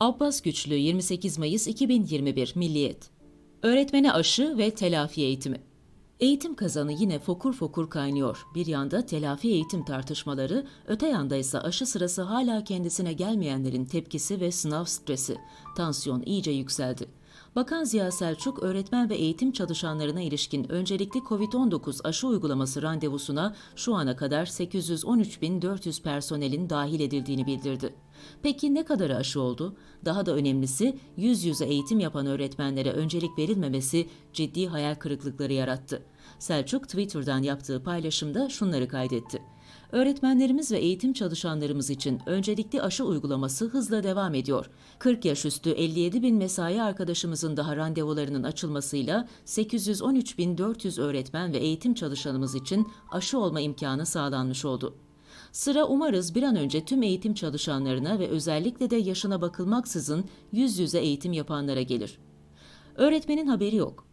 Abbas Güçlü 28 Mayıs 2021 Milliyet Öğretmene aşı ve telafi eğitimi Eğitim kazanı yine fokur fokur kaynıyor. Bir yanda telafi eğitim tartışmaları, öte yanda ise aşı sırası hala kendisine gelmeyenlerin tepkisi ve sınav stresi. Tansiyon iyice yükseldi. Bakan Ziya Selçuk, öğretmen ve eğitim çalışanlarına ilişkin öncelikli COVID-19 aşı uygulaması randevusuna şu ana kadar 813.400 personelin dahil edildiğini bildirdi. Peki ne kadarı aşı oldu? Daha da önemlisi yüz yüze eğitim yapan öğretmenlere öncelik verilmemesi ciddi hayal kırıklıkları yarattı. Selçuk Twitter'dan yaptığı paylaşımda şunları kaydetti. Öğretmenlerimiz ve eğitim çalışanlarımız için öncelikli aşı uygulaması hızla devam ediyor. 40 yaş üstü 57 bin mesai arkadaşımızın daha randevularının açılmasıyla 813.400 öğretmen ve eğitim çalışanımız için aşı olma imkanı sağlanmış oldu. Sıra umarız bir an önce tüm eğitim çalışanlarına ve özellikle de yaşına bakılmaksızın yüz yüze eğitim yapanlara gelir. Öğretmenin haberi yok.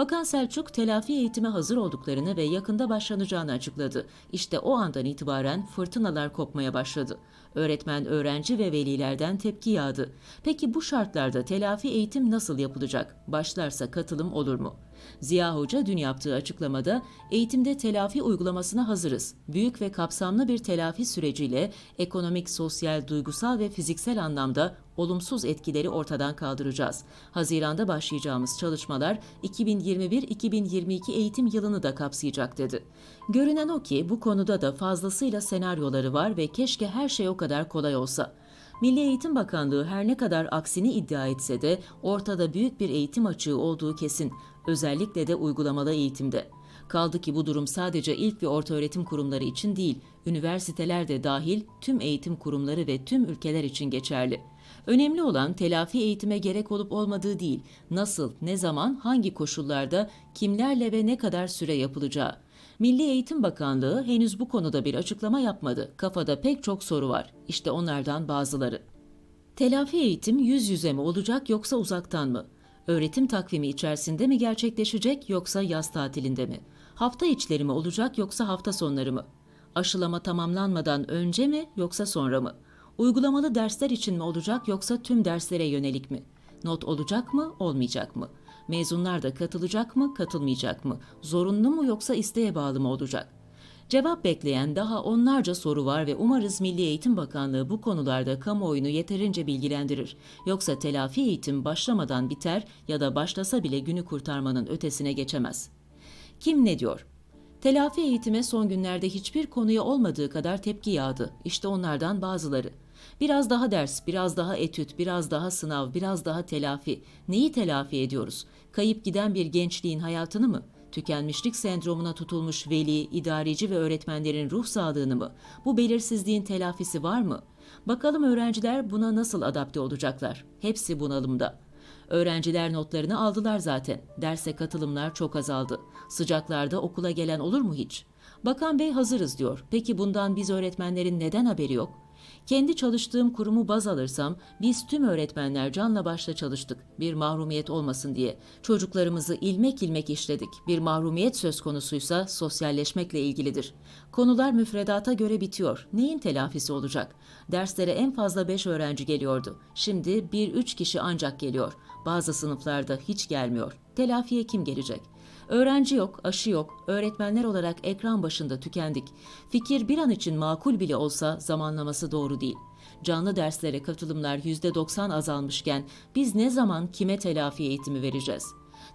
Bakan Selçuk telafi eğitime hazır olduklarını ve yakında başlanacağını açıkladı. İşte o andan itibaren fırtınalar kopmaya başladı. Öğretmen, öğrenci ve velilerden tepki yağdı. Peki bu şartlarda telafi eğitim nasıl yapılacak? Başlarsa katılım olur mu? Ziya Hoca dün yaptığı açıklamada eğitimde telafi uygulamasına hazırız. Büyük ve kapsamlı bir telafi süreciyle ekonomik, sosyal, duygusal ve fiziksel anlamda olumsuz etkileri ortadan kaldıracağız. Haziranda başlayacağımız çalışmalar 2021-2022 eğitim yılını da kapsayacak dedi. Görünen o ki bu konuda da fazlasıyla senaryoları var ve keşke her şey o kadar kolay olsa. Milli Eğitim Bakanlığı her ne kadar aksini iddia etse de ortada büyük bir eğitim açığı olduğu kesin. Özellikle de uygulamalı eğitimde. Kaldı ki bu durum sadece ilk ve orta öğretim kurumları için değil, üniversiteler de dahil tüm eğitim kurumları ve tüm ülkeler için geçerli. Önemli olan telafi eğitime gerek olup olmadığı değil, nasıl, ne zaman, hangi koşullarda, kimlerle ve ne kadar süre yapılacağı. Milli Eğitim Bakanlığı henüz bu konuda bir açıklama yapmadı. Kafada pek çok soru var. İşte onlardan bazıları. Telafi eğitim yüz yüze mi olacak yoksa uzaktan mı? Öğretim takvimi içerisinde mi gerçekleşecek yoksa yaz tatilinde mi? Hafta içleri mi olacak yoksa hafta sonları mı? Aşılama tamamlanmadan önce mi yoksa sonra mı? Uygulamalı dersler için mi olacak yoksa tüm derslere yönelik mi? Not olacak mı, olmayacak mı? Mezunlar da katılacak mı, katılmayacak mı? Zorunlu mu yoksa isteğe bağlı mı olacak? Cevap bekleyen daha onlarca soru var ve umarız Milli Eğitim Bakanlığı bu konularda kamuoyunu yeterince bilgilendirir. Yoksa telafi eğitim başlamadan biter ya da başlasa bile günü kurtarmanın ötesine geçemez. Kim ne diyor? Telafi eğitime son günlerde hiçbir konuya olmadığı kadar tepki yağdı. İşte onlardan bazıları. Biraz daha ders, biraz daha etüt, biraz daha sınav, biraz daha telafi. Neyi telafi ediyoruz? Kayıp giden bir gençliğin hayatını mı? Tükenmişlik sendromuna tutulmuş veli, idareci ve öğretmenlerin ruh sağlığını mı? Bu belirsizliğin telafisi var mı? Bakalım öğrenciler buna nasıl adapte olacaklar? Hepsi bunalımda. Öğrenciler notlarını aldılar zaten. Derse katılımlar çok azaldı. Sıcaklarda okula gelen olur mu hiç? Bakan Bey hazırız diyor. Peki bundan biz öğretmenlerin neden haberi yok? Kendi çalıştığım kurumu baz alırsam biz tüm öğretmenler canla başla çalıştık bir mahrumiyet olmasın diye. Çocuklarımızı ilmek ilmek işledik. Bir mahrumiyet söz konusuysa sosyalleşmekle ilgilidir. Konular müfredata göre bitiyor. Neyin telafisi olacak? Derslere en fazla 5 öğrenci geliyordu. Şimdi 1-3 kişi ancak geliyor. Bazı sınıflarda hiç gelmiyor. Telafiye kim gelecek? Öğrenci yok, aşı yok, öğretmenler olarak ekran başında tükendik. Fikir bir an için makul bile olsa zamanlaması doğru değil. Canlı derslere katılımlar %90 azalmışken biz ne zaman kime telafi eğitimi vereceğiz?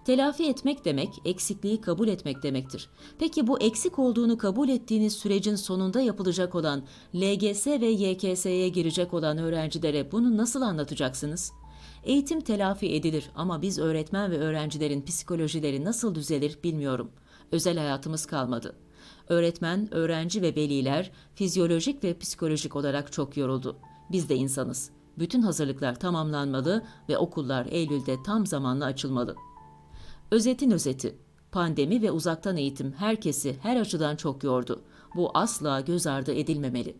Telafi etmek demek, eksikliği kabul etmek demektir. Peki bu eksik olduğunu kabul ettiğiniz sürecin sonunda yapılacak olan LGS ve YKS'ye girecek olan öğrencilere bunu nasıl anlatacaksınız? Eğitim telafi edilir ama biz öğretmen ve öğrencilerin psikolojileri nasıl düzelir bilmiyorum. Özel hayatımız kalmadı. Öğretmen, öğrenci ve veliler fizyolojik ve psikolojik olarak çok yoruldu. Biz de insanız. Bütün hazırlıklar tamamlanmalı ve okullar Eylül'de tam zamanlı açılmalı. Özetin özeti. Pandemi ve uzaktan eğitim herkesi her açıdan çok yordu. Bu asla göz ardı edilmemeli.